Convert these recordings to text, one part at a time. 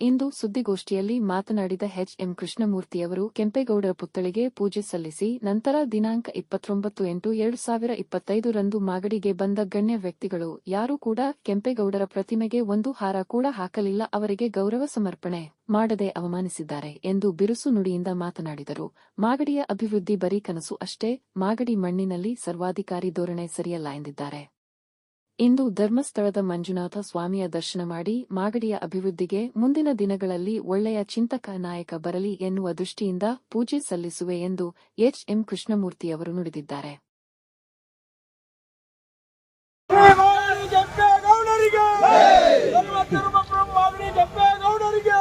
ಇಂದು ಸುದ್ದಿಗೋಷ್ಠಿಯಲ್ಲಿ ಮಾತನಾಡಿದ H M ಕೃಷ್ಣಮೂರ್ತಿಯವರು, ಕೆಂಪೇಗೌಡರ ಪುತ್ಥಳಿಗೆ ಪೂಜೆ ಸಲ್ಲಿಸಿ, ನಂತರ ದಿನಾಂಕ ಇಪ್ಪತ್ತೊಂಬತ್ತು ಎಂಟು ಎರಡು ಸಾವಿರ ಇಪ್ಪತ್ತೈದು ರಂದು ಮಾಗಡಿಗೆ ಬಂದ ಗಣ್ಯ ವ್ಯಕ್ತಿಗಳು, ಯಾರೂ ಕೂಡ ಕೆಂಪೇಗೌಡರ ಪ್ರತಿಮೆಗೆ ಒಂದು ಹಾರ ಕೂಡ ಹಾಕಲಿಲ್ಲ, ಅವರಿಗೆ ಗೌರವ ಸಮರ್ಪಣೆ ಮಾಡದೆ ಅವಮಾನಿಸಿದ್ದಾರೆ ಎಂದು ಬಿರುಸು ನುಡಿಯಿಂದ ಮಾತನಾಡಿದರು. ಮಾಗಡಿಯ ಅಭಿವೃದ್ಧಿ ಬರೀ ಕನಸು ಅಷ್ಟೇ, ಮಾಗಡಿ ಮಣ್ಣಿನಲ್ಲಿ ಸರ್ವಾಧಿಕಾರಿ ಧೋರಣೆ ಸರಿಯಲ್ಲ ಎಂದಿದ್ದಾರೆ. ಇಂದು ಧರ್ಮಸ್ಥಳದ ಮಂಜುನಾಥ ಸ್ವಾಮಿಯ ದರ್ಶನ ಮಾಡಿ ಮಾಗಡಿಯ ಅಭಿವೃದ್ಧಿಗೆ ಮುಂದಿನ ದಿನಗಳಲ್ಲಿ ಒಳ್ಳೆಯ ಚಿಂತಕ ನಾಯಕ ಬರಲಿ ಎನ್ನುವ ದೃಷ್ಟಿಯಿಂದ ಪೂಜೆ ಸಲ್ಲಿಸುವೆ ಎಂದು ಎಚ್. ಎಂ. ಕೃಷ್ಣಮೂರ್ತಿಯವರು ನುಡಿದಿದ್ದಾರೆ ಮಾಗಡಿ ಕೆಂಪೇಗೌಡರಿಗೆ ಧರ್ಮ ಧರ್ಮ ಪ್ರಭು ಮಾಗಡಿ ಕೆಂಪೇಗೌಡರಿಗೆ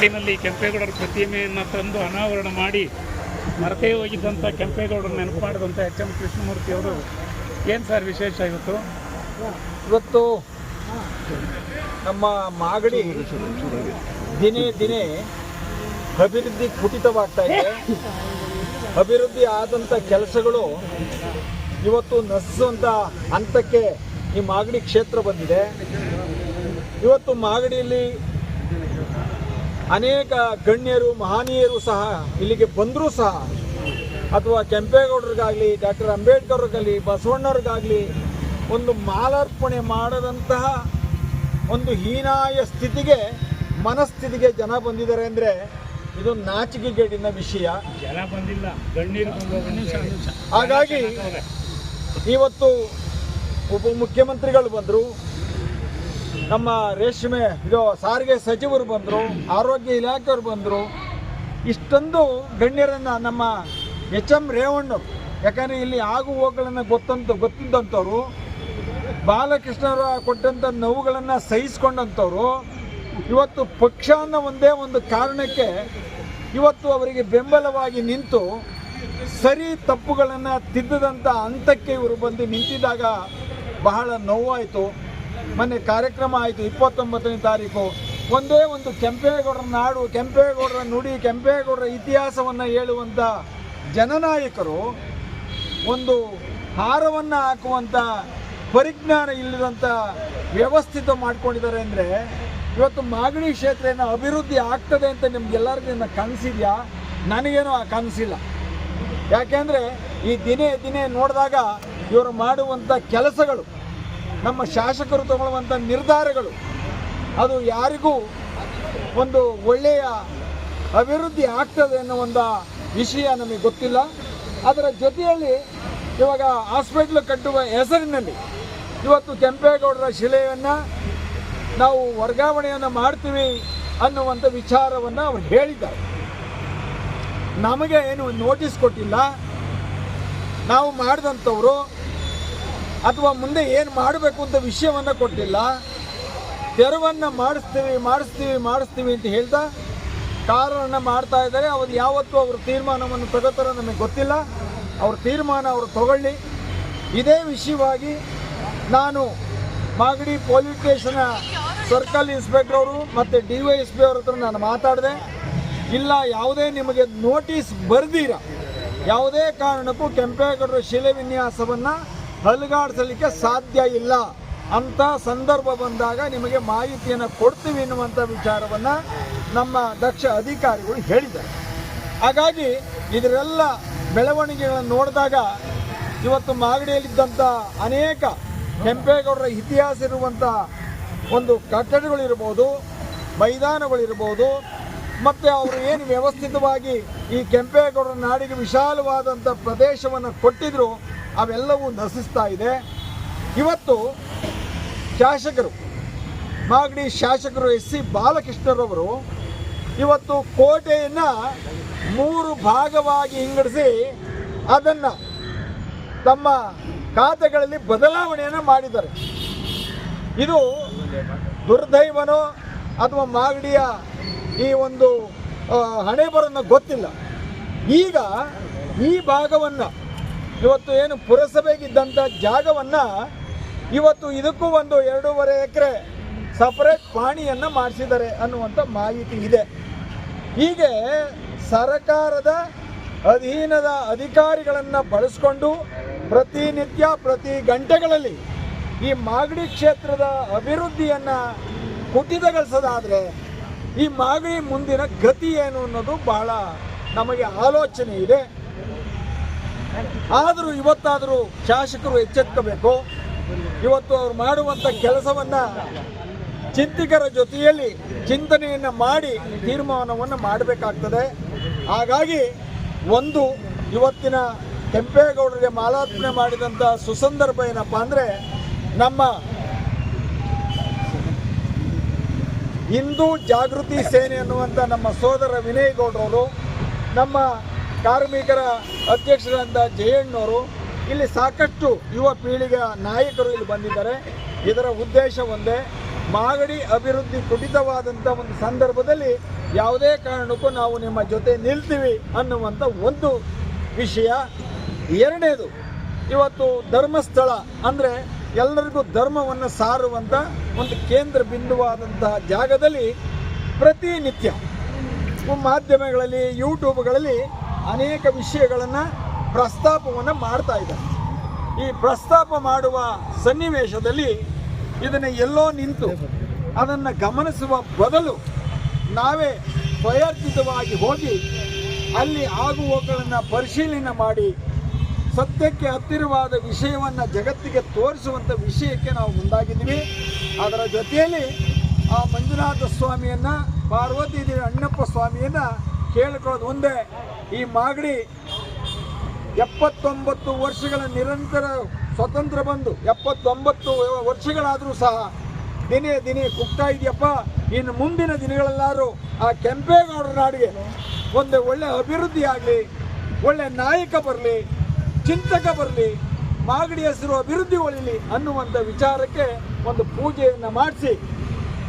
ಮಾಗಡಿನಲ್ಲಿ ಕೆಂಪೇಗೌಡರ ಪ್ರತಿಮೆಯನ್ನು ತಂದು ಅನಾವರಣ ಮಾಡಿ ಮರತೇ ಹೋಗಿದ್ದಂಥ ಕೆಂಪೇಗೌಡರ ನೆನಪು ಮಾಡಿದಂಥ ಎಚ್ ಎಂ ಕೃಷ್ಣಮೂರ್ತಿ ಅವರು ಏನು ಸರ್ ವಿಶೇಷ ಇವತ್ತು? ಇವತ್ತು ನಮ್ಮ ಮಾಗಡಿ ದಿನೇ ದಿನೇ ಅಭಿವೃದ್ಧಿ ಕುಟಿತವಾಗ್ತಾ ಇದೆ. ಅಭಿವೃದ್ಧಿ ಆದಂಥ ಕೆಲಸಗಳು ಇವತ್ತು ನಸುವಂಥ ಹಂತಕ್ಕೆ ಈ ಮಾಗಡಿ ಕ್ಷೇತ್ರ ಬಂದಿದೆ. ಇವತ್ತು ಮಾಗಡಿಯಲ್ಲಿ ಅನೇಕ ಗಣ್ಯರು ಮಹನೀಯರು ಸಹ ಇಲ್ಲಿಗೆ ಬಂದರೂ ಸಹ ಅಥವಾ ಕೆಂಪೇಗೌಡರಿಗಾಗಲಿ ಡಾಕ್ಟರ್ ಅಂಬೇಡ್ಕರ್ಗಾಗಲಿ ಬಸವಣ್ಣವ್ರಿಗಾಗಲಿ ಒಂದು ಮಾಲಾರ್ಪಣೆ ಮಾಡದಂತಹ ಒಂದು ಹೀನಾಯ ಸ್ಥಿತಿಗೆ ಮನಸ್ಥಿತಿಗೆ ಜನ ಬಂದಿದ್ದಾರೆ ಅಂದರೆ ಇದು ನಾಚಿಕೆಗೇಡಿನ ವಿಷಯ. ಜನ ಬಂದಿಲ್ಲ ಹಾಗಾಗಿ ಇವತ್ತು ಉಪಮುಖ್ಯಮಂತ್ರಿಗಳು ಬಂದರು. ನಮ್ಮ ರೇಷ್ಮೆ, ಇದು ಸಾರಿಗೆ ಸಚಿವರು ಬಂದರು, ಆರೋಗ್ಯ ಇಲಾಖೆಯವರು ಬಂದರು, ಇಷ್ಟೊಂದು ಗಣ್ಯರನ್ನು ನಮ್ಮ ಎಚ್ ಎಂ ರೇವಣ್ಣ, ಯಾಕಂದರೆ ಇಲ್ಲಿ ಆಗು ಹೋಗುಗಳನ್ನು ಗೊತ್ತಂತ ಗೊತ್ತಿದ್ದಂಥವ್ರು ಬಾಲಕೃಷ್ಣರ ಕೊಟ್ಟಂಥ ನೋವುಗಳನ್ನು ಸಹಿಸ್ಕೊಂಡಂಥವ್ರು ಇವತ್ತು ಪಕ್ಷ ಅನ್ನೋ ಒಂದೇ ಒಂದು ಕಾರಣಕ್ಕೆ ಇವತ್ತು ಅವರಿಗೆ ಬೆಂಬಲವಾಗಿ ನಿಂತು ಸರಿ ತಪ್ಪುಗಳನ್ನು ತಿದ್ದದಂಥ ಹಂತಕ್ಕೆ ಇವರು ಬಂದು ನಿಂತಿದ್ದಾಗ ಬಹಳ ನೋವಾಯಿತು. ಮೊನ್ನೆ ಕಾರ್ಯಕ್ರಮ ಆಯಿತು, ಇಪ್ಪತ್ತೊಂಬತ್ತನೇ ತಾರೀಕು. ಒಂದೇ ಒಂದು ಕೆಂಪೇಗೌಡರ ನಾಡು, ಕೆಂಪೇಗೌಡರ ನುಡಿ, ಕೆಂಪೇಗೌಡರ ಇತಿಹಾಸವನ್ನು ಹೇಳುವಂಥ ಜನನಾಯಕರು ಒಂದು ಹಾರವನ್ನು ಹಾಕುವಂಥ ಪರಿಜ್ಞಾನ ಇಲ್ಲದಂಥ ವ್ಯವಸ್ಥಿತ ಮಾಡ್ಕೊಂಡಿದ್ದಾರೆ ಅಂದರೆ ಇವತ್ತು ಮಾಗಡಿ ಕ್ಷೇತ್ರ ಏನೋ ಅಭಿವೃದ್ಧಿ ಆಗ್ತದೆ ಅಂತ ನಿಮ್ಗೆಲ್ಲರಿಗೂ ಕನಸಿದೆಯಾ ನನಗೇನು ಆ ಕನಸಿಲ್ಲ ಯಾಕೆಂದರೆ ಈ ದಿನೇ ದಿನೇ ನೋಡಿದಾಗ ಇವರು ಮಾಡುವಂಥ ಕೆಲಸಗಳು ನಮ್ಮ ಶಾಸಕರು ತಗೊಳ್ಳುವಂಥ ನಿರ್ಧಾರಗಳು, ಅದು ಯಾರಿಗೂ ಒಂದು ಒಳ್ಳೆಯ ಅಭಿವೃದ್ಧಿ ಆಗ್ತದೆ ಅನ್ನೋ ಒಂದು ವಿಷಯ ನಮಗೆ ಗೊತ್ತಿಲ್ಲ. ಅದರ ಜೊತೆಯಲ್ಲಿ ಇವಾಗ ಹಾಸ್ಪಿಟ್ಲ್ ಕಟ್ಟುವ ಹೆಸರಿನಲ್ಲಿ ಇವತ್ತು ಕೆಂಪೇಗೌಡರ ಶಿಲೆಯನ್ನು ನಾವು ವರ್ಗಾವಣೆಯನ್ನು ಮಾಡ್ತೀವಿ ಅನ್ನುವಂಥ ವಿಚಾರವನ್ನು ಅವರು ಹೇಳಿದ್ದಾರೆ. ನಮಗೆ ಏನು ನೋಟಿಸ್ ಕೊಟ್ಟಿಲ್ಲ. ನಾವು ಮಾಡಿದಂಥವ್ರು ಅಥವಾ ಮುಂದೆ ಏನು ಮಾಡಬೇಕು ಅಂತ ವಿಷಯವನ್ನು ಕೊಟ್ಟಿಲ್ಲ. ತೆರವನ್ನು ಮಾಡಿಸ್ತೀವಿ ಮಾಡಿಸ್ತೀವಿ ಮಾಡಿಸ್ತೀವಿ ಅಂತ ಹೇಳ್ತಾ ಕಾರನ್ನು ಮಾಡ್ತಾ ಇದ್ದಾರೆ. ಅವ್ರು ಯಾವತ್ತೂ ಅವ್ರ ತೀರ್ಮಾನವನ್ನು ತಗೋತಾರೋ ನಮಗೆ ಗೊತ್ತಿಲ್ಲ. ಅವ್ರ ತೀರ್ಮಾನ ಅವರು ತಗೊಳ್ಳಿ. ಇದೇ ವಿಷಯವಾಗಿ ನಾನು ಮಾಗಡಿ ಪೊಲೀಸ್ ಸ್ಟೇಷನ ಸರ್ಕಲ್ ಇನ್ಸ್ಪೆಕ್ಟರ್ ಅವರು ಮತ್ತು ಡಿ ವೈ ಎಸ್ ಪಿ ಅವ್ರ ಹತ್ರ ನಾನು ಮಾತಾಡಿದೆ. ಇಲ್ಲ, ಯಾವುದೇ ನಿಮಗೆ ನೋಟಿಸ್ ಬರ್ದಿರ. ಯಾವುದೇ ಕಾರಣಕ್ಕೂ ಕೆಂಪೇಗೌಡರ ಶಿಲೆ ವಿನ್ಯಾಸವನ್ನು ಅಲುಗಾಡಿಸಲಿಕ್ಕೆ ಸಾಧ್ಯ ಇಲ್ಲ. ಅಂತ ಸಂದರ್ಭ ಬಂದಾಗ ನಿಮಗೆ ಮಾಹಿತಿಯನ್ನು ಕೊಡ್ತೀವಿ ಎನ್ನುವಂಥ ವಿಚಾರವನ್ನು ನಮ್ಮ ದಕ್ಷ ಅಧಿಕಾರಿಗಳು ಹೇಳಿದ್ದಾರೆ. ಹಾಗಾಗಿ ಇದರೆಲ್ಲ ಬೆಳವಣಿಗೆಗಳನ್ನು ನೋಡಿದಾಗ ಇವತ್ತು ಮಾಗಡಿಯಲ್ಲಿದ್ದಂಥ ಅನೇಕ ಕೆಂಪೇಗೌಡರ ಇತಿಹಾಸ ಇರುವಂಥ ಒಂದು ಕಟ್ಟಡಗಳಿರ್ಬೋದು ಮೈದಾನಗಳಿರ್ಬೋದು ಮತ್ತು ಅವರು ಏನು ವ್ಯವಸ್ಥಿತವಾಗಿ ಈ ಕೆಂಪೇಗೌಡರ ನಾಡಿಗೆ ವಿಶಾಲವಾದಂಥ ಪ್ರದೇಶವನ್ನು ಕೊಟ್ಟಿದ್ರು ಅವೆಲ್ಲವೂ ನಶಿಸ್ತಾ ಇದೆ. ಇವತ್ತು ಶಾಸಕರು, ಮಾಗಡಿ ಶಾಸಕರು ಎಸ್ ಸಿ ಬಾಲಕೃಷ್ಣರವರು ಇವತ್ತು ಕೋಟೆಯನ್ನು ಮೂರು ಭಾಗವಾಗಿ ಹಿಂಗಡಿಸಿ ಅದನ್ನು ತಮ್ಮ ಖಾತೆಗಳಲ್ಲಿ ಬದಲಾವಣೆಯನ್ನು ಮಾಡಿದ್ದಾರೆ. ಇದು ದುರ್ದೈವನೋ ಅಥವಾ ಮಾಗಡಿಯ ಈ ಒಂದು ಹಣೆ ಗೊತ್ತಿಲ್ಲ. ಈಗ ಈ ಭಾಗವನ್ನು ಇವತ್ತು ಏನು ಪುರಸಭೆಗಿದ್ದಂಥ ಜಾಗವನ್ನು ಇವತ್ತು ಇದಕ್ಕೂ ಒಂದು ಎರಡೂವರೆ ಎಕರೆ ಸಪರೇಟ್ ಪಾಣಿಯನ್ನು ಮಾಡಿಸಿದ್ದಾರೆ ಅನ್ನುವಂಥ ಮಾಹಿತಿ ಇದೆ. ಹೀಗೆ ಸರಕಾರದ ಅಧೀನದ ಅಧಿಕಾರಿಗಳನ್ನು ಬಳಸ್ಕೊಂಡು ಪ್ರತಿನಿತ್ಯ, ಪ್ರತಿ ಗಂಟೆಗಳಲ್ಲಿ ಈ ಮಾಗಡಿ ಕ್ಷೇತ್ರದ ಅಭಿವೃದ್ಧಿಯನ್ನು ಕುಟಿತಗೊಳಿಸೋದಾದರೆ ಈ ಮಾಗಡಿ ಮುಂದಿನ ಗತಿ ಏನು ಅನ್ನೋದು ಬಹಳ ನಮಗೆ ಆಲೋಚನೆ ಇದೆ. ಆದರೂ ಇವತ್ತಾದರೂ ಶಾಸಕರು ಎಚ್ಚೆತ್ಕೋಬೇಕು. ಇವತ್ತು ಅವ್ರು ಮಾಡುವಂಥ ಕೆಲಸವನ್ನು ಚಿಂತಕರ ಜೊತೆಯಲ್ಲಿ ಚಿಂತನೆಯನ್ನು ಮಾಡಿ ತೀರ್ಮಾನವನ್ನು ಮಾಡಬೇಕಾಗ್ತದೆ. ಹಾಗಾಗಿ ಒಂದು ಇವತ್ತಿನ ಕೆಂಪೇಗೌಡರಿಗೆ ಮಾಲಾರ್ಪಣೆ ಮಾಡಿದಂಥ ಸುಸಂದರ್ಭ ಏನಪ್ಪ ಅಂದರೆ ನಮ್ಮ ಹಿಂದೂ ಜಾಗೃತಿ ಸೇನೆ ಅನ್ನುವಂಥ ನಮ್ಮ ಸೋದರ ವಿನಯ್ ಗೌಡ್ರವರು ನಮ್ಮ ಕಾರ್ಮಿಕರ ಅಧ್ಯಕ್ಷರಾದ ಜಯಣ್ಣವರು ಇಲ್ಲಿ ಸಾಕಷ್ಟು ಯುವ ಪೀಳಿಗೆಯ ನಾಯಕರು ಇಲ್ಲಿ ಬಂದಿದ್ದಾರೆ. ಇದರ ಉದ್ದೇಶ ಒಂದೇ, ಮಾಗಡಿ ಅಭಿವೃದ್ಧಿ ಕುಟಿತವಾದಂಥ ಒಂದು ಸಂದರ್ಭದಲ್ಲಿ ಯಾವುದೇ ಕಾರಣಕ್ಕೂ ನಾವು ನಿಮ್ಮ ಜೊತೆ ನಿಲ್ತೀವಿ ಅನ್ನುವಂಥ ಒಂದು ವಿಷಯ. ಎರಡನೇದು, ಇವತ್ತು ಧರ್ಮಸ್ಥಳ ಅಂದರೆ ಎಲ್ಲರಿಗೂ ಧರ್ಮವನ್ನು ಸಾರುವಂಥ ಒಂದು ಕೇಂದ್ರ ಬಿಂದುವಾದಂತಹ ಜಾಗದಲ್ಲಿ ಪ್ರತಿನಿತ್ಯ ಮಾಧ್ಯಮಗಳಲ್ಲಿ ಯೂಟ್ಯೂಬ್ಗಳಲ್ಲಿ ಅನೇಕ ವಿಷಯಗಳನ್ನು ಪ್ರಸ್ತಾಪವನ್ನು ಮಾಡ್ತಾ ಇದ್ದಾರೆ. ಈ ಪ್ರಸ್ತಾಪ ಮಾಡುವ ಸನ್ನಿವೇಶದಲ್ಲಿ ಇದನ್ನು ಎಲ್ಲೋ ನಿಂತು ಅದನ್ನು ಗಮನಿಸುವ ಬದಲು ನಾವೇ ಸ್ವಯರ್ಜಿತವಾಗಿ ಹೋಗಿ ಅಲ್ಲಿ ಆಗುವಗಳನ್ನು ಪರಿಶೀಲನೆ ಮಾಡಿ ಸತ್ಯಕ್ಕೆ ಹತ್ತಿರವಾದ ವಿಷಯವನ್ನು ಜಗತ್ತಿಗೆ ತೋರಿಸುವಂಥ ವಿಷಯಕ್ಕೆ ನಾವು ಮುಂದಾಗಿದ್ದೀವಿ. ಅದರ ಜೊತೆಯಲ್ಲಿ ಆ ಮಂಜುನಾಥ ಸ್ವಾಮಿಯನ್ನು ಪಾರ್ವತಿ ಅಣ್ಣಪ್ಪ ಸ್ವಾಮಿಯನ್ನು ಕೇಳಿಕೊಳ್ಳೋದು ಒಂದೇ. ಈ ಮಾಗಡಿ ಎಪ್ಪತ್ತೊಂಬತ್ತು ವರ್ಷಗಳ ನಿರಂತರ ಸ್ವತಂತ್ರ ಬಂದು ಎಪ್ಪತ್ತೊಂಬತ್ತು ವರ್ಷಗಳಾದರೂ ಸಹ ದಿನೇ ದಿನೇ ಕುಗ್ತಾ ಇದೆಯಪ್ಪ. ಇನ್ನು ಮುಂದಿನ ದಿನಗಳೆಲ್ಲರೂ ಆ ಕೆಂಪೇಗೌಡರ ನಾಡಿಗೆ ಒಂದು ಒಳ್ಳೆ ಅಭಿವೃದ್ಧಿ ಆಗಲಿ, ಒಳ್ಳೆ ನಾಯಕ ಬರಲಿ, ಚಿಂತಕ ಬರಲಿ, ಮಾಗಡಿ ಹೆಸರು ಅಭಿವೃದ್ಧಿ ಒಳಿಲಿ ಅನ್ನುವಂಥ ವಿಚಾರಕ್ಕೆ ಒಂದು ಪೂಜೆಯನ್ನು ಮಾಡಿಸಿ,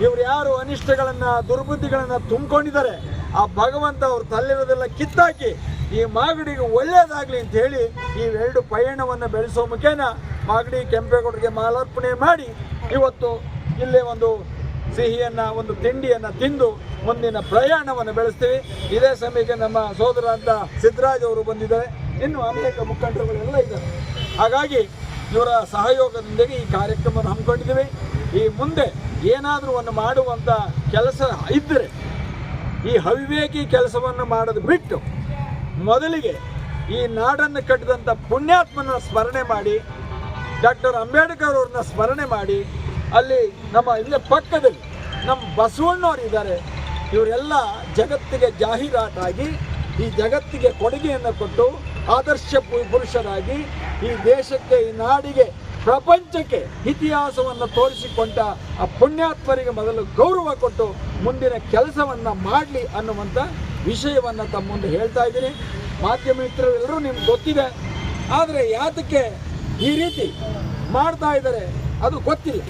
ಇವರು ಯಾರು ಅನಿಷ್ಟಗಳನ್ನು, ದುರ್ಬುದ್ಧಿಗಳನ್ನು ತುಂಬಿಕೊಂಡಿದ್ದಾರೆ ಆ ಭಗವಂತ ಅವ್ರ ತಲ್ಲಿರೋದೆಲ್ಲ ಕಿತ್ತಾಕಿ ಈ ಮಾಗಡಿಗೆ ಒಳ್ಳೆಯದಾಗಲಿ ಅಂತ ಹೇಳಿ ಈ ಎರಡು ಪಯಣವನ್ನು ಬೆಳೆಸೋ ಮುಖೇನ ಮಾಗಡಿ ಕೆಂಪೇಗೌಡರಿಗೆ ಮಾಲಾರ್ಪಣೆ ಮಾಡಿ ಇವತ್ತು ಇಲ್ಲೇ ಒಂದು ಸಿಹಿಯನ್ನು, ಒಂದು ತಿಂಡಿಯನ್ನು ತಿಂದು ಮುಂದಿನ ಪ್ರಯಾಣವನ್ನು ಬೆಳೆಸ್ತೀವಿ. ಇದೇ ಸಮಯಕ್ಕೆ ನಮ್ಮ ಸೋದರ ಅಂತ ಸಿದ್ದರಾಜ್ ಅವರು ಬಂದಿದ್ದಾರೆ. ಇನ್ನು ಅನೇಕ ಮುಖಂಡರುಗಳೆಲ್ಲ ಇದ್ದಾರೆ. ಹಾಗಾಗಿ ಇವರ ಸಹಯೋಗದೊಂದಿಗೆ ಈ ಕಾರ್ಯಕ್ರಮವನ್ನು ಹಮ್ಮಿಕೊಂಡಿದ್ದೀವಿ. ಈ ಮುಂದೆ ಏನಾದರೂ ಒಂದು ಮಾಡುವಂಥ ಕೆಲಸ ಇದ್ದರೆ ಈ ಹವಿವೇಕಿ ಕೆಲಸವನ್ನು ಮಾಡೋದು ಬಿಟ್ಟು ಮೊದಲಿಗೆ ಈ ನಾಡನ್ನು ಕಟ್ಟಿದಂಥ ಪುಣ್ಯಾತ್ಮನ ಸ್ಮರಣೆ ಮಾಡಿ, ಡಾಕ್ಟರ್ ಅಂಬೇಡ್ಕರ್ ಅವ್ರನ್ನ ಸ್ಮರಣೆ ಮಾಡಿ, ಅಲ್ಲಿ ನಮ್ಮ ಇಲ್ಲೇ ಪಕ್ಕದಲ್ಲಿ ನಮ್ಮ ಬಸವಣ್ಣವ್ರು ಇದ್ದಾರೆ. ಇವರೆಲ್ಲ ಜಗತ್ತಿಗೆ ಜಾಹೀರಾತಾಗಿ, ಈ ಜಗತ್ತಿಗೆ ಕೊಡುಗೆಯನ್ನು ಕೊಟ್ಟು ಆದರ್ಶ ಪುರುಷರಾಗಿ ಈ ದೇಶಕ್ಕೆ, ಈ ನಾಡಿಗೆ ಪ್ರಪಂಚಕ್ಕೆ ಇತಿಹಾಸವನ್ನು ತೋರಿಸಿಕೊಂಡ ಆ ಪುಣ್ಯಾತ್ಮರಿಗೆ ಮೊದಲು ಗೌರವ ಕೊಟ್ಟು ಮುಂದಿನ ಕೆಲಸವನ್ನು ಮಾಡಲಿ ಅನ್ನುವಂಥ ವಿಷಯವನ್ನು ತಮ್ಮ ಮುಂದೆ ಹೇಳ್ತಾ ಇದ್ದೀನಿ. ಮಾಧ್ಯಮ ಮಿತ್ರರೆಲ್ಲರೂ ನಿಮ್ಗೆ ಗೊತ್ತಿದೆ. ಆದರೆ ಯಾತಕ್ಕೆ ಈ ರೀತಿ ಮಾಡ್ತಾ ಇದ್ದಾರೆ ಅದು ಗೊತ್ತಿಲ್ಲ.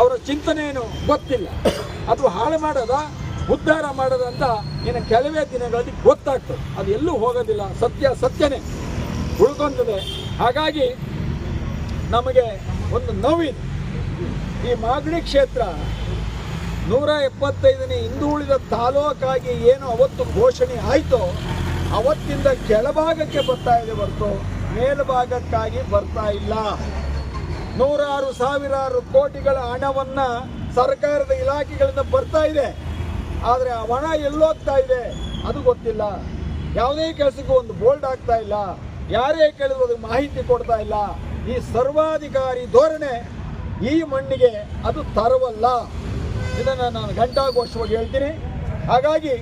ಅವರ ಚಿಂತನೆ ಏನು ಗೊತ್ತಿಲ್ಲ. ಅದು ಹಾಳು ಮಾಡೋದ, ಉದ್ಧಾರ ಮಾಡೋದಂತ ಇನ್ನು ಕೆಲವೇ ದಿನಗಳಲ್ಲಿ ಗೊತ್ತಾಗ್ತದೆ. ಅದು ಎಲ್ಲೂ ಹೋಗೋದಿಲ್ಲ. ಸತ್ಯ ಸತ್ಯನೇ ಉಳ್ಕೊಂತದೆ ಹಾಗಾಗಿ ನಮಗೆ ಒಂದು ನೋವಿದೆ. ಈ ಮಾಗಡಿ ಕ್ಷೇತ್ರ ನೂರ ಎಪ್ಪತ್ತೈದನೇ ಹಿಂದುಳಿದ ತಾಲೂಕಾಗಿ ಏನು ಅವತ್ತು ಘೋಷಣೆ ಆಯಿತೋ, ಅವತ್ತಿಂದ ಕೆಳಭಾಗಕ್ಕೆ ಬರ್ತಾ ಇದೆ ಹೊರತು ಮೇಲ್ಭಾಗಕ್ಕಾಗಿ ಬರ್ತಾ ಇಲ್ಲ. ನೂರಾರು ಸಾವಿರಾರು ಕೋಟಿಗಳ ಹಣವನ್ನು ಸರ್ಕಾರದ ಇಲಾಖೆಗಳಿಂದ ಬರ್ತಾ ಇದೆ. ಆದರೆ ಆ ಹಣ ಎಲ್ಲೋಗ್ತಾ ಇದೆ? ಅದು ಗೊತ್ತಿಲ್ಲ. ಯಾವುದೇ ಕೆಲಸಕ್ಕೂ ಒಂದು ಬೋಲ್ಡ್ ಆಗ್ತಾ ಇಲ್ಲ. ಯಾರೇ ಕೇಳಿದ್ರು ಅದಕ್ಕೆ ಮಾಹಿತಿ ಕೊಡ್ತಾ ಇಲ್ಲ. ಈ ಸರ್ವಾಧಿಕಾರಿ ಧೋರಣೆ ಈ ಮಣ್ಣಿಗೆ ಅದು ತರವಲ್ಲ. ಇದನ್ನು ನಾನು ಘಂಟಾಘೋಷವಾಗಿ ಹೇಳ್ತೀನಿ. ಹಾಗಾಗಿ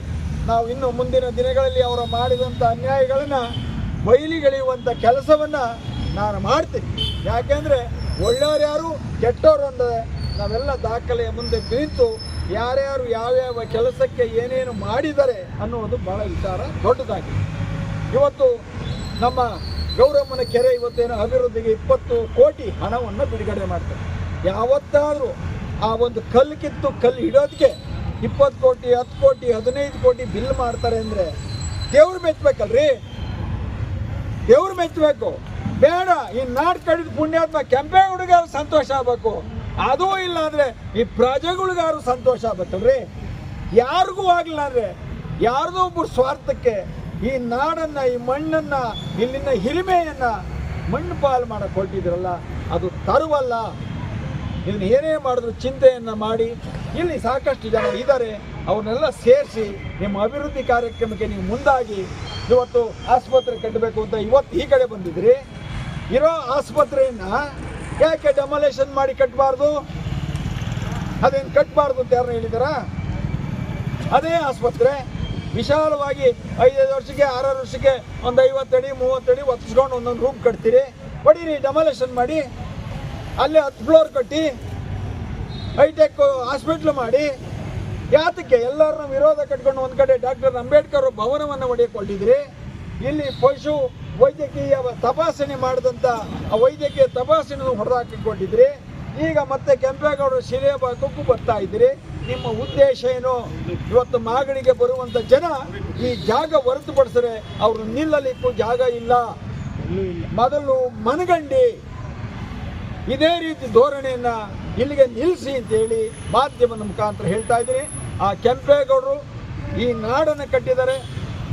ನಾವು ಇನ್ನು ಮುಂದಿನ ದಿನಗಳಲ್ಲಿ ಅವರು ಮಾಡಿದಂಥ ಅನ್ಯಾಯಗಳನ್ನು ಬಯಲಿಗೆಳೆಯುವಂಥ ಕೆಲಸವನ್ನು ನಾನು ಮಾಡ್ತೀನಿ. ಯಾಕೆಂದರೆ ಒಳ್ಳೆಯವ್ರು ಯಾರು, ಕೆಟ್ಟವರು ಅಂದರೆ ನಾವೆಲ್ಲ ದಾಖಲೆಯ ಮುಂದೆ ನಿಂತು ಯಾರ್ಯಾರು ಯಾವ್ಯಾವ ಕೆಲಸಕ್ಕೆ ಏನೇನು ಮಾಡಿದ್ದಾರೆ ಅನ್ನುವುದು ಬಹಳ ವಿಚಾರ ದೊಡ್ಡದಾಗಿದೆ. ಇವತ್ತು ನಮ್ಮ ಗೌರಮ್ಮನ ಕೆರೆ ಇವತ್ತೇನು ಅಭಿವೃದ್ಧಿಗೆ ಇಪ್ಪತ್ತು ಕೋಟಿ ಹಣವನ್ನು ಬಿಡುಗಡೆ ಮಾಡ್ತಾರೆ. ಯಾವತ್ತಾದರೂ ಆ ಒಂದು ಕಲ್ಲು ಕಿತ್ತು ಕಲ್ಲು ಇಡೋದಕ್ಕೆ ಇಪ್ಪತ್ತು ಕೋಟಿ, ಹತ್ತು ಕೋಟಿ, ಹದಿನೈದು ಕೋಟಿ ಬಿಲ್ ಮಾಡ್ತಾರೆ ಅಂದರೆ ದೇವ್ರು ಮೆಚ್ಚಬೇಕಲ್ರಿ ದೇವ್ರು ಮೆಚ್ಚಬೇಕು ಬೇಡ, ಈ ನಾಡ್ ಕಡಿದ ಪುಣ್ಯಾತ್ಮ ಕೆಂಪೇಗೌಡಗಾರು ಸಂತೋಷ ಆಗ್ಬೇಕು. ಅದೂ ಇಲ್ಲ ಅಂದ್ರೆ ಈ ಪ್ರಜೆಗಳಿಗಾರು ಸಂತೋಷ ಆಗ್ಬೇಕಲ್ರಿ? ಯಾರಿಗೂ ಆಗ್ಲಿಲ್ಲ ಅಂದ್ರೆ ಯಾರದೋ ಒಬ್ಬರು ಸ್ವಾರ್ಥಕ್ಕೆ ಈ ನಾಡನ್ನ, ಈ ಮಣ್ಣನ್ನ, ಇಲ್ಲಿನ ಹಿರಿಮೆಯನ್ನ ಮಣ್ಣು ಪಾಲು ಮಾಡಕ್ಕೆ ಹೊರಟಿದ್ರಲ್ಲ ಅದು ತರುವಲ್ಲ. ಇದನ್ನ ಏನೇ ಮಾಡಿದ್ರು ಚಿಂತೆಯನ್ನು ಮಾಡಿ, ಇಲ್ಲಿ ಸಾಕಷ್ಟು ಜನ ಇದ್ದಾರೆ ಅವನ್ನೆಲ್ಲ ಸೇರಿಸಿ ನಿಮ್ಮ ಅಭಿವೃದ್ಧಿ ಕಾರ್ಯಕ್ರಮಕ್ಕೆ ನೀವು ಮುಂದಾಗಿ ಇವತ್ತು ಆಸ್ಪತ್ರೆ ಕಟ್ಟಬೇಕು ಅಂತ ಇವತ್ತು ಈ ಕಡೆ ಬಂದಿದ್ರಿ. ಇರೋ ಆಸ್ಪತ್ರೆಯನ್ನ ಯಾಕೆ ಡೆಮೊಲೇಷನ್ ಮಾಡಿ ಕಟ್ಟಬಾರ್ದು ಅದೇನು ಕಟ್ಟಬಾರ್ದು ಅಂತ ಯಾರು ಹೇಳಿದಾರಾ? ಅದೇ ಆಸ್ಪತ್ರೆ. ವಿಶಾಲವಾಗಿ ಐದೈದು ವರ್ಷಕ್ಕೆ ಆರಾರು ವರ್ಷಕ್ಕೆ ಒಂದು ಐವತ್ತಡಿ ಮೂವತ್ತಡಿ ಒತ್ತಿಸ್ಕೊಂಡು ಒಂದೊಂದು ರೂಮ್ ಕಟ್ತೀರಿ. ಹೊಡೀರಿ ಡೆಮಾಲೇಷನ್ ಮಾಡಿ, ಅಲ್ಲೇ ಹತ್ತು ಫ್ಲೋರ್ ಕಟ್ಟಿ, ಹೈಟೆಕ್ ಹಾಸ್ಪಿಟ್ಲ್ ಮಾಡಿ, ಯಾತಕ್ಕೆ ಎಲ್ಲರನ್ನ ವಿರೋಧ ಕಟ್ಕೊಂಡು ಒಂದು ಕಡೆ ಡಾಕ್ಟರ್ ಅಂಬೇಡ್ಕರ್ ಭವನವನ್ನು ಹೊಡೆಯಕೊಂಡಿದ್ರಿ ಇಲ್ಲಿ ಪಶು ವೈದ್ಯಕೀಯ ತಪಾಸಣೆ ಮಾಡಿದಂಥ ಆ ವೈದ್ಯಕೀಯ ತಪಾಸಣೆ ಹೊಡೆದಾಕಿಕೊಂಡಿದ್ರಿ. ಈಗ ಮತ್ತೆ ಕೆಂಪೇಗೌಡರು ಶಿಲೆ ಬಾಕಕ್ಕೂ ಬರ್ತಾ ಇದ್ದೀರಿ. ನಿಮ್ಮ ಉದ್ದೇಶ ಏನು? ಇವತ್ತು ಮಾಗಡಿಗೆ ಬರುವಂಥ ಜನ ಈ ಜಾಗ ಹೊರತುಪಡಿಸಿದ್ರೆ ಅವರು ನಿಲ್ಲಲಿಕ್ಕೂ ಜಾಗ ಇಲ್ಲ. ಮೊದಲು ಮನಗಂಡಿ ಇದೇ ರೀತಿ ಧೋರಣೆಯನ್ನು ಇಲ್ಲಿಗೆ ನಿಲ್ಲಿಸಿ ಅಂತೇಳಿ ಮಾಧ್ಯಮದ ಮುಖಾಂತರ ಹೇಳ್ತಾ ಇದ್ದೀನಿ. ಆ ಕೆಂಪೇಗೌಡರು ಈ ನಾಡನ್ನು ಕಟ್ಟಿದ್ದಾರೆ,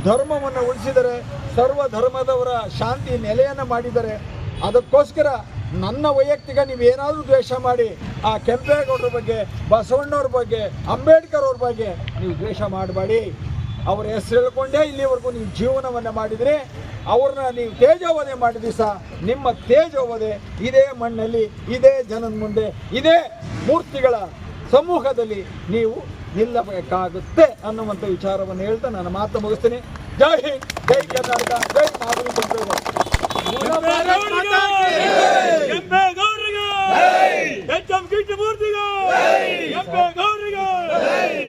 ಧರ್ಮವನ್ನು ಉಳಿಸಿದರೆ ಸರ್ವ ಧರ್ಮದವರ ಶಾಂತಿ ನೆಲೆಯನ್ನು ಮಾಡಿದ್ದಾರೆ. ಅದಕ್ಕೋಸ್ಕರ ನನ್ನ ವೈಯಕ್ತಿಕ ನೀವೇನಾದರೂ ದ್ವೇಷ ಮಾಡಿ, ಆ ಕೆಂಪೇಗೌಡರ ಬಗ್ಗೆ, ಬಸವಣ್ಣವ್ರ ಬಗ್ಗೆ, ಅಂಬೇಡ್ಕರ್ ಅವ್ರ ಬಗ್ಗೆ ನೀವು ದ್ವೇಷ ಮಾಡಬೇಡಿ. ಅವರ ಹೆಸರು ಹೇಳ್ಕೊಂಡೇ ಇಲ್ಲಿವರೆಗೂ ನೀವು ಜೀವನವನ್ನು ಮಾಡಿದರೆ ಅವ್ರನ್ನ ನೀವು ತೇಜೋವಧೆ ಮಾಡಿದ ದಿವಸ ನಿಮ್ಮ ತೇಜೋವಧೆ ಇದೇ ಮಣ್ಣಲ್ಲಿ, ಇದೇ ಜನದ ಮುಂದೆ ಇದೇ ಮೂರ್ತಿಗಳ ಸಮೂಹದಲ್ಲಿ ನೀವು ನಿಲ್ಲಬೇಕಾಗುತ್ತೆ ಅನ್ನುವಂಥ ವಿಚಾರವನ್ನು ಹೇಳ್ತಾ ನಾನು ಮಾತು ಮುಗಿಸ್ತೀನಿ. ಜೈ ಹಿಂದ್, ಜೈ ಕರ್ನಾಟಕ, ಜೈ ಮಾಧುರಿ ಕೆಂಪೇಗೌಡ ಕೆಂಪೇಗೌಡರಿಗೆ